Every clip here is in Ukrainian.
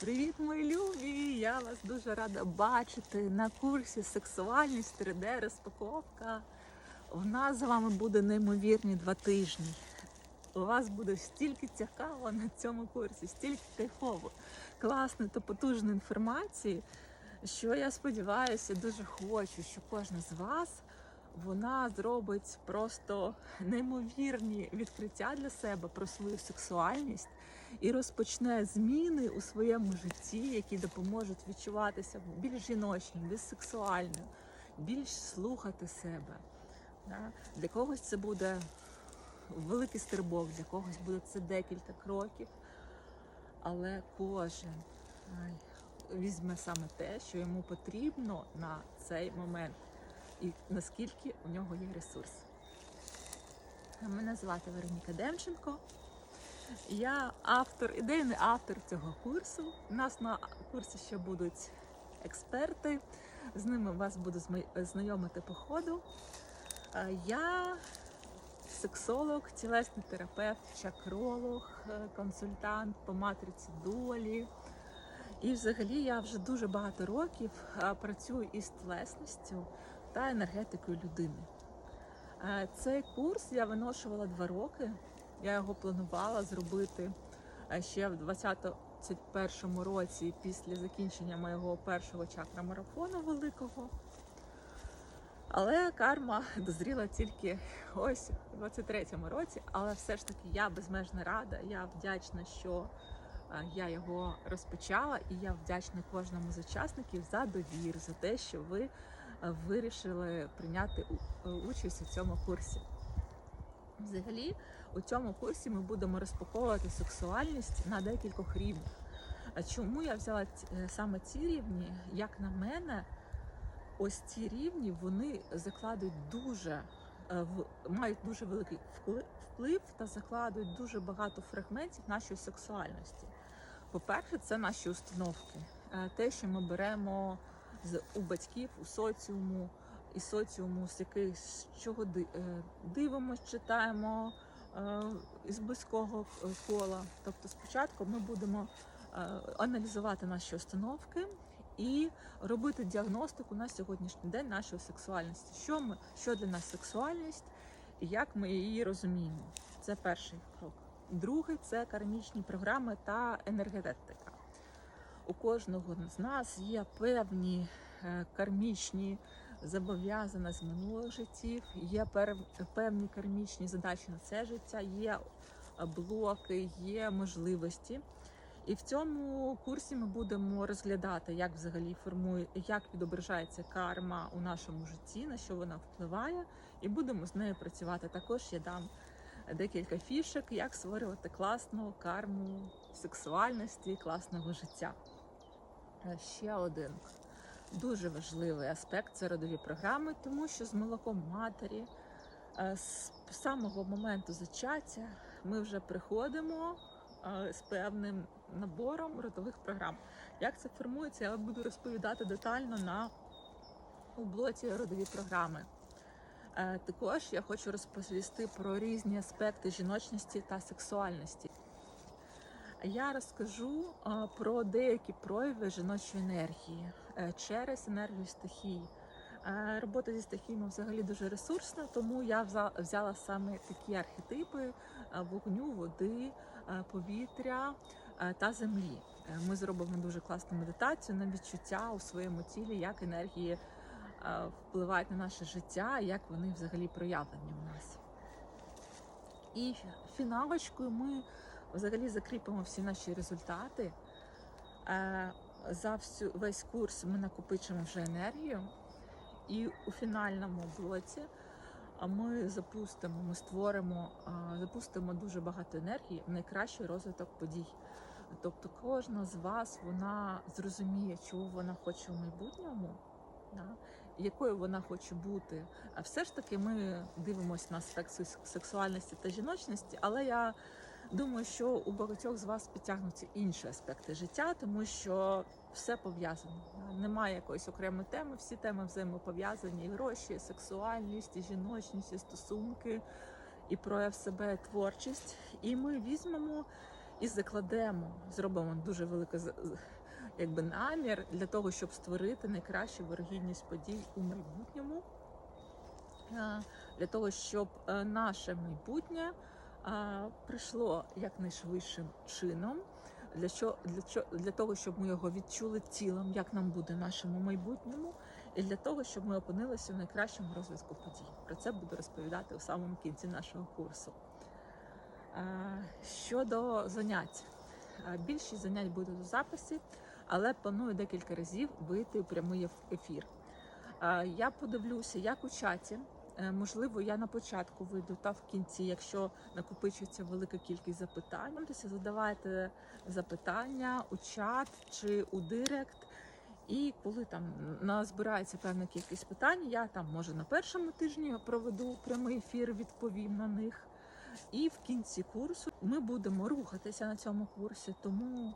Привіт, мої любі! Я вас дуже рада бачити на курсі сексуальність 3D розпаковка. У нас з вами буде неймовірні два тижні. У вас буде стільки цікаво на цьому курсі, стільки кайфово, класної та потужної інформації, що я сподіваюся, дуже хочу, що кожна з вас вона зробить просто неймовірні відкриття для себе про свою сексуальність і розпочне зміни у своєму житті, які допоможуть відчуватися більш жіночним, більш сексуальним, більш слухати себе. Для когось це буде великий стрибок, для когось буде це декілька кроків, але кожен візьме саме те, що йому потрібно на цей момент, і наскільки у нього є ресурс. Мене звати Вероніка Демченко. Я автор, ідейний автор цього курсу. У нас на курсі ще будуть експерти. З ними вас буду знайомити по ходу. Е, Я сексолог, тілесний терапевт, чакролог, е, консультант по матриці долі. І взагалі я вже дуже багато років е, працюю із тілесністю та енергетикою людини. Цей курс я виношувала два роки. Я його планувала зробити е, ще в 2021 році після закінчення моєго першого чакра марафону великого. Але карма дозріла тільки ось у 23-му році. Але все ж таки я безмежно рада. Я вдячна, що е, я його розпочала, і я вдячна кожному з учасників за довір, за те, що ви вирішили прийняти е, участь у цьому курсі. Взагалі, у цьому курсі ми будемо розпаковувати сексуальність на декількох рівнях. Чому я взяла е, саме ці рівні? Як на мене, ось ці рівні вони закладують дуже е, мають дуже великий вплив та закладують дуже багато фрагментів нашої сексуальності. По-перше, це наші установки, те, що ми беремо з у батьків, у соціуму, і соціуму, з яких з чого е, дивимося, читаємо е, із близького е, кола. Тобто, спочатку ми будемо аналізувати наші установки і робити діагностику на сьогоднішній день нашої сексуальності. Що ми, що для нас сексуальність і як ми її розуміємо. Це перший крок. Другий це кармічні програми та енергетика. У кожного з нас є певні е, кармічні зобов'язана з минулих життів, є певні кармічні задачі на це життя, є блоки, є можливості. І в цьому курсі ми будемо розглядати, як взагалі формує, як відображається карма у нашому житті, на що вона впливає, і будемо з нею працювати. Також я дам декілька фішок, як створювати класну карму сексуальності, класного життя. Е, Ще один дуже важливий аспект це родові програми, тому що з молоком матері е, з самого моменту зачаття ми вже приходимо е, з певним набором родових програм. Як це формується, я буду розповідати детально на у блоці родові програми. Також я хочу розповісти про різні аспекти жіночності та сексуальності. Я розкажу про деякі прояви жіночої енергії е, через енергію стихій. Е, Робота зі стихіями взагалі дуже ресурсна, тому я взяла саме такі архетипи е, вогню, води, повітря та землі. Ми зробимо дуже класну медитацію на відчуття у своєму тілі, як енергії впливають на наше життя, як вони взагалі проявлені у нас. І фіналочкою ми взагалі закріпимо всі наші результати. Е, За всю, весь курс ми накопичимо вже енергію. І у фінальному блоці ми запустимо, ми створимо, запустимо дуже багато енергії в найкращий розвиток подій. Тобто кожна з вас вона зрозуміє, чого вона хоче в майбутньому, да? якою вона хоче бути. А все ж таки ми дивимося на сексуальності та жіночності, але я думаю, що у багатьох з вас підтягнуться інші аспекти життя, тому що все пов'язано. Немає якоїсь окремої теми, всі теми взаємопов'язані: і гроші, і сексуальність, і жіночність, і стосунки, і прояв себе, творчість. І ми візьмемо і закладемо, зробимо дуже великий якби намір для того, щоб створити найкращу вирогідність подій у майбутньому, для того, щоб е, наше майбутнє прийшло якнайшвидшим чином. Для що для чо для того, щоб ми його відчули тілом, як нам буде в нашому майбутньому, і для того, щоб ми опинилися в найкращому розвитку подій. Про це буду розповідати у самому кінці нашого курсу. Щодо занять, більшість занять буде у записі, але планую декілька разів вийти у прямий ефір. Я подивлюся, як у чаті. Е, Можливо, я на початку вийду та в кінці, якщо накопичується велика кількість запитань. Тобто Задавайте запитання у чат чи у директ. І коли там назбирається певна кількість питань, я там може на першому тижні проведу прямий ефір, відповім на них. І в кінці курсу ми будемо рухатися на цьому курсі, тому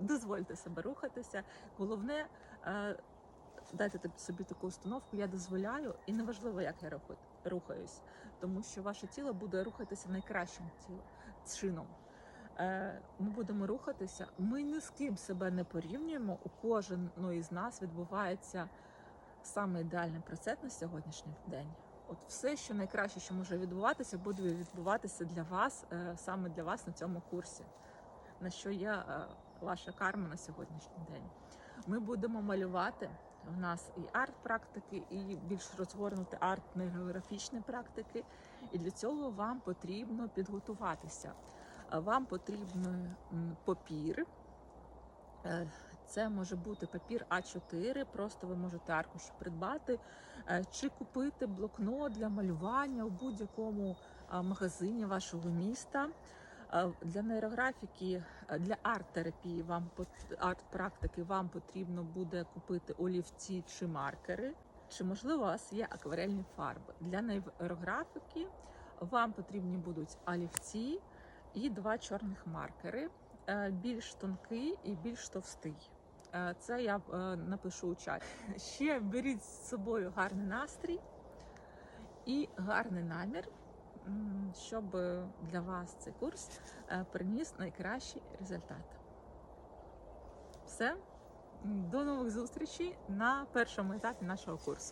дозвольте себе рухатися. Головне, е, дайте собі таку установку, я дозволяю, і неважливо, як я рухаюсь, тому що ваше тіло буде рухатися найкращим тілом чином. Е, Ми будемо рухатися. Ми ні з ким себе не порівнюємо. У кожного із нас відбувається саме ідеальний процес на сьогоднішній день. От все, що найкраще, що може відбуватися, буде відбуватися для вас, е, саме для вас на цьому курсі. На що є е, ваша карма на сьогоднішній день. Ми будемо малювати. У нас і арт-практики, і більш розгорнути арт-нейрографічні практики. І для цього вам потрібно підготуватися. Е, Вам потрібен папір. Е, Це може бути папір А4, просто ви можете аркуш придбати, е, чи купити блокнот для малювання у будь-якому магазині вашого міста. Для нейрографіки, е, для арт-терапії вам арт-практики вам потрібно буде купити олівці чи маркери. Чи можливо у вас є акварельні фарби? Для нейрографіки вам потрібні будуть олівці і два чорних маркери, е, більш тонкий і більш товстий. Е, Це я напишу у чаті. Ще беріть з собою гарний настрій і гарний намір, щоб для вас цей курс е, приніс найкращий результат. Все, до нових зустрічей на першому етапі нашого курсу.